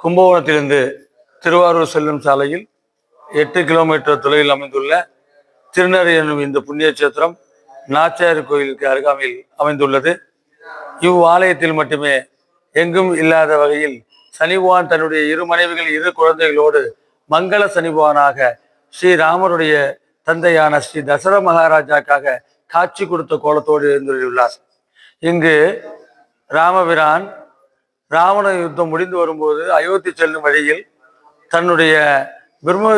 கும்பகோணத்திலிருந்து திருவாரூர் செல்லும் சாலையில் எட்டு கிலோமீட்டர் தொலைவில் அமைந்துள்ள திருநறை என்னும் இந்த புண்ணிய சேத்திரம் நாச்சியார் கோயிலுக்கு அருகாமையில் அமைந்துள்ளது. இவ்வாலயத்தில் மட்டுமே எங்கும் இல்லாத வகையில் சனிபகவான் தன்னுடைய இரு மனைவிகள் இரு குழந்தைகளோடு மங்கள சனிபகவானாக ஸ்ரீராமருடைய தந்தையான ஸ்ரீ தசர மகாராஜாக்காக காட்சி கொடுத்த கோலத்தோடு எழுந்துள்ளார் இங்கு ராமபிரான் ராவண யுத்தம் முடிந்து வரும்போது அயோத்தி செல்லும் வழியில் தன்னுடைய பிரம்ம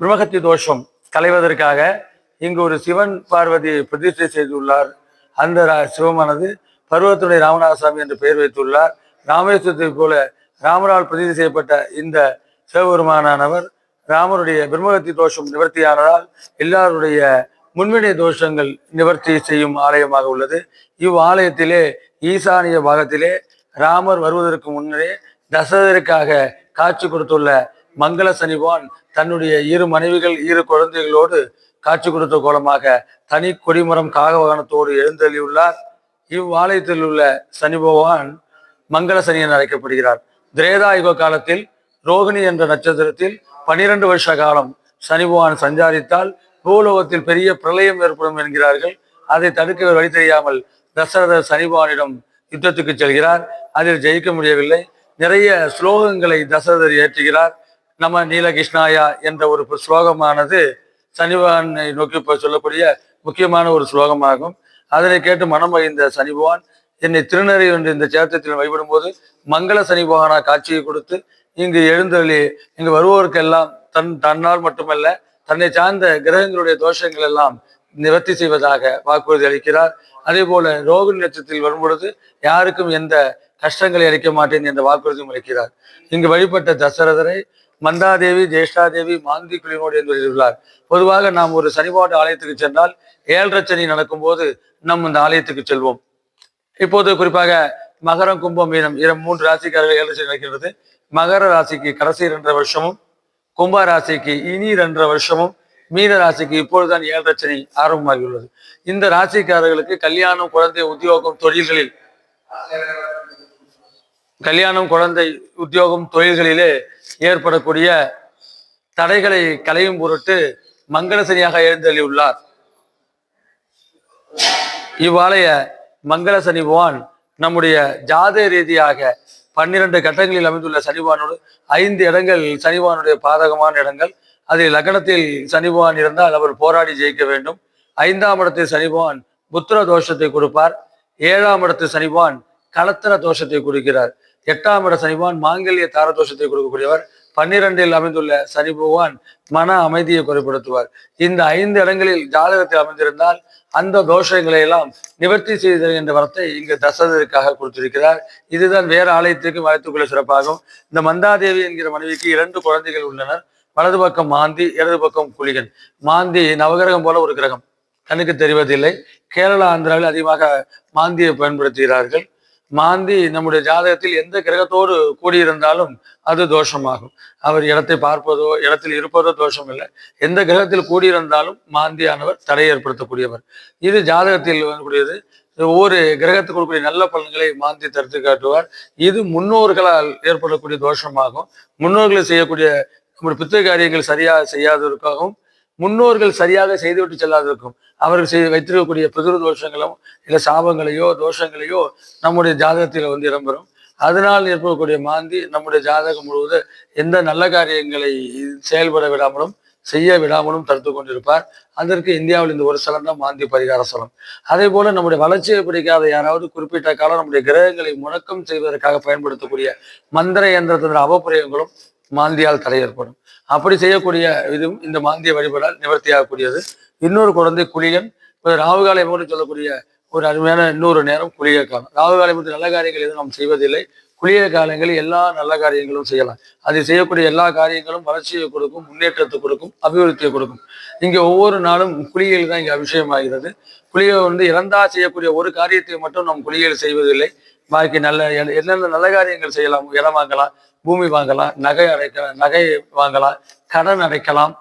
பிரம்மகத்தி தோஷம் களைவதற்காக இங்கு ஒரு சிவன் பார்வதியை பிரதிஷ்டை செய்துள்ளார். அந்த ரா- சிவமானது பருவத்துடைய ராமநாதசாமி என்று பெயர் வைத்துள்ளார். ராமேஸ்வரத்தை போல ராமரால் பிரதிஷ்டை செய்யப்பட்ட இந்த சிவபெருமானானவர் ராமருடைய பிரம்மகத்தி தோஷம் நிவர்த்தியானதால் எல்லாருடைய முன்வினை தோஷங்கள் நிவர்த்தி செய்யும் ஆலயமாக உள்ளது. இவ்வாலயத்திலே ஈசானிய பாகத்திலே ராமர் வருவதற்கு முன்னரே தசரதற்காக காட்சி கொடுத்துள்ள மங்கள சனிவான் தன்னுடைய இரு மனைவிகள் இரு குழந்தைகளோடு காட்சி கொடுத்த கோலமாக தனி கொடிமரம் காகவகனத்தோடு எழுந்தள்ளியுள்ளார். இவ்வாலயத்தில் உள்ள சனி பகவான் மங்கள சனி என அழைக்கப்படுகிறார். திரேதா யுக காலத்தில் ரோகிணி என்ற நட்சத்திரத்தில் பனிரெண்டு வருஷ காலம் சனி பகவான் சஞ்சாரித்தால் பூலோகத்தில் பெரிய பிரளயம் ஏற்படும் என்கிறார்கள். அதை தடுக்க வழி தெரியாமல் தசரதர் சனிபானிடம் யுத்தத்துக்கு செல்கிறார். அதில் ஜெயிக்க முடியவில்லை. நிறைய ஸ்லோகங்களை தசரதர் ஏற்றுகிறார் நம்ம நீலகிருஷ்ணாயா என்ற ஒரு ஸ்லோகமானது சனிபகவானை நோக்கி சொல்லக்கூடிய முக்கியமான ஒரு ஸ்லோகமாகும். அதனை கேட்டு மனம் மகிழ்ந்த சனிபவான் என்னை திருநறை என்று இந்த சேத்திரத்தில் வழிபடும் போது மங்கள சனி காட்சியை கொடுத்து இங்கு எழுந்தருளி இங்கு வருவோருக்கெல்லாம் தன் தன்னால் மட்டுமல்ல தன்னை சார்ந்த கிரகங்களுடைய தோஷங்கள் எல்லாம் நிவர்த்தி செய்வதாக வாக்குறுதி அளிக்கிறார். அதே போல ரோகு நட்சத்திரத்தில் வரும்பொழுது யாருக்கும் எந்த கஷ்டங்களை அளிக்க மாட்டேன் என்ற வாக்குறுதியும் அளிக்கிறார். இங்கு வழிபட்ட தசரதரை மந்தாதேவி ஜேஷ்டாதேவி மாந்தி குழுவினோடு என்று எழுதியுள்ளார் பொதுவாக நாம் ஒரு சனிபாட்டு ஆலயத்துக்கு சென்றால் ஏழரை சனி நடக்கும்போது நம் இந்த ஆலயத்துக்கு செல்வோம். இப்போது குறிப்பாக மகரம் கும்பம் மீனம் இரு மூன்று ராசிக்காரர்கள் ஏழரை சனி நடக்கிறது மகர ராசிக்கு கடைசி இரண்டரை வருஷமும் கும்பராசிக்கு இனி இரண்டரை வருஷமும் மீன ராசிக்கு இப்பொழுதுதான் ஏழரை சனி ஆரம்பமாகியுள்ளது. இந்த ராசிக்காரர்களுக்கு கல்யாணம் குழந்தை உத்தியோகம் தொழில்களில் கல்யாணம் குழந்தை உத்தியோகம் தொழில்களிலே ஏற்படக்கூடிய தடைகளை களையும் பொருட்டு மங்களசனியாக எழுந்தள்ளியுள்ளார். இவ்வாலய மங்கள சனி நம்முடைய ஜாத ரீதியாக பன்னிரண்டு கட்டங்களில் அமைந்துள்ள சனிவானோடு ஐந்து இடங்கள் சனிவானுடைய பாதகமான இடங்கள். அதில் லக்னத்தில் சனிபகவான் இருந்தால் அவர் போராடி ஜெயிக்க வேண்டும். ஐந்தாம் இடத்தில் சனிபகவான் புத்திர தோஷத்தை கொடுப்பார். ஏழாம் இடத்தில் சனிபகவான் கலத்தர தோஷத்தை கொடுக்கிறார். எட்டாம் இட சனிபகவான் மாங்கல்ய தார தோஷத்தை கொடுக்கக்கூடியவர். பன்னிரெண்டில் அமைந்துள்ள சனி பகவான் மன அமைதியை குறைப்படுத்துவார். இந்த ஐந்து இடங்களில் ஜாதகத்தில் அமைந்திருந்தால் அந்த தோஷங்களை எல்லாம் நிவர்த்தி செய்தல் என்ற வரத்தை இங்கு தசரதற்காக கொடுத்திருக்கிறார். இதுதான் வேற ஆலயத்திற்கு வாழ்த்துக்குள்ள சிறப்பாகும். இந்த மந்தாதேவி என்கிற மனைவிக்கு இரண்டு குழந்தைகள் உள்ளனர். வலது பக்கம் மாந்தி இடது பக்கம் குளிகன். மாந்தி நவகிரகம் போல ஒரு கிரகம். கண்ணுக்கு தெரிவதில்லை. கேரளா ஆந்திராவில் அதிகமாக மாந்தியை பயன்படுத்துகிறார்கள். மாந்தி நம்முடைய ஜாதகத்தில் எந்த கிரகத்தோடு கூடியிருந்தாலும் அது தோஷமாகும். அவர் இடத்தை பார்ப்பதோ இடத்தில் இருப்பதோ தோஷம் இல்லை எந்த கிரகத்தில் கூடியிருந்தாலும் மாந்தியானவர் தடை ஏற்படுத்தக்கூடியவர். இது ஜாதகத்தில் வரக்கூடியது. ஒவ்வொரு கிரகத்துக்கு கொடுக்கக்கூடிய நல்ல பலன்களை மாந்தி தடுத்து காட்டுவார். இது முன்னோர்களால் ஏற்படக்கூடிய தோஷமாகும். முன்னோர்களை செய்யக்கூடிய நம்முடைய பித்திரு காரியங்கள் சரியாக செய்யாததற்காகவும் முன்னோர்கள் சரியாக செய்துவிட்டு செல்லாதிருக்கும் அவர்கள் செய்து வைத்திருக்கக்கூடிய பிதிரு தோஷங்களும் இல்லை சாபங்களையோ தோஷங்களையோ நம்முடைய ஜாதகத்தில் வந்து இடம்பெறும். அதனால் ஏற்படக்கூடிய மாந்தி நம்முடைய ஜாதகம் முழுவதும் எந்த நல்ல காரியங்களை செயல்பட விடாமலும் செய்ய விடாமலும் தடுத்து கொண்டிருப்பார். அதற்கு இந்தியாவில் இந்த ஒரு சலம் தான் மாந்தி பரிகார சலம் அதே போல நம்முடைய வளர்ச்சியை பிடிக்காத யாராவது குறிப்பிட்ட காலம் நம்முடைய கிரகங்களை முழக்கம் செய்வதற்காக பயன்படுத்தக்கூடிய மந்திர இயந்திரத்தின் அபப்பிரயங்களும் மாந்தியால் தடை ஏற்படும். அப்படி செய்யக்கூடிய இதுவும் இந்த மாந்திய வழிபாடால் நிவர்த்தியாகக்கூடியது. இன்னொரு குழந்தை குளியன் ராகுகாலை போன்று சொல்லக்கூடிய ஒரு அருமையான இன்னொரு நேரம் குளிய காலம். ராகுகாலை பற்றி நல்ல காரியங்கள் எதுவும் நாம் செய்வதில்லை. குளிய காலங்களில் எல்லா நல்ல காரியங்களும் செய்யலாம். அது செய்யக்கூடிய எல்லா காரியங்களும் வளர்ச்சியை கொடுக்கும் முன்னேற்றத்தை கொடுக்கும் அபிவிருத்தியை கொடுக்கும். இங்கே ஒவ்வொரு நாளும் குளியல் தான் இங்கே அபிஷேகமாகிறது. குளியை வந்து இறந்தா செய்யக்கூடிய ஒரு காரியத்தை மட்டும் நாம் குளியல் செய்வதில்லை. பாக்கி நல்ல என்னென்ன நல்ல காரியங்கள் செய்யலாம் இடம் வாங்கலாம் பூமி வாங்கலாம் நகை அடைக்கலாம் நகை வாங்கலாம் கடன் அடைக்கலாம்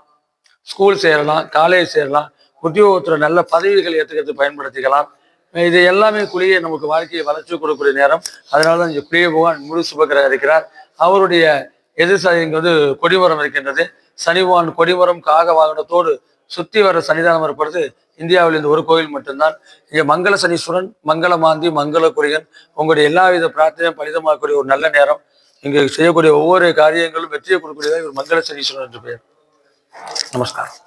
ஸ்கூல் சேரலாம் காலேஜ் சேரலாம் உத்தியோகத்தில் நல்ல பதவிகள் ஏற்றுக்கிறது பயன்படுத்திக்கலாம். இது எல்லாமே குளியை நமக்கு வாழ்க்கையை வளர்ச்சி கொடுக்கக்கூடிய நேரம். அதனால தான் இங்கே குளிய பகவான் முழு சுபகிரகம் இருக்கிறார். அவருடைய எதிர்சாரி இங்கே வந்து கொடிமரம் இருக்கின்றது. சனிவான் கொடிமரம் காக வாகனத்தோடு சுத்தி வர சன்னிதானம் ஏற்படுது. இந்தியாவில் இந்த ஒரு கோயில் மட்டும்தான். இங்கே மங்கள சனீஸ்வரன் மங்கள மாந்தி மங்கள குறிகன் உங்களுடைய எல்லா வித பிரார்த்தனையும் பலிதமாகக்கூடிய ஒரு நல்ல நேரம். இங்கே செய்யக்கூடிய ஒவ்வொரு காரியங்களும் வெற்றியை கொடுக்கக்கூடியதாக இவர் மங்கள சனீஸ்வரன் என்று பெயர். நமஸ்காரம்.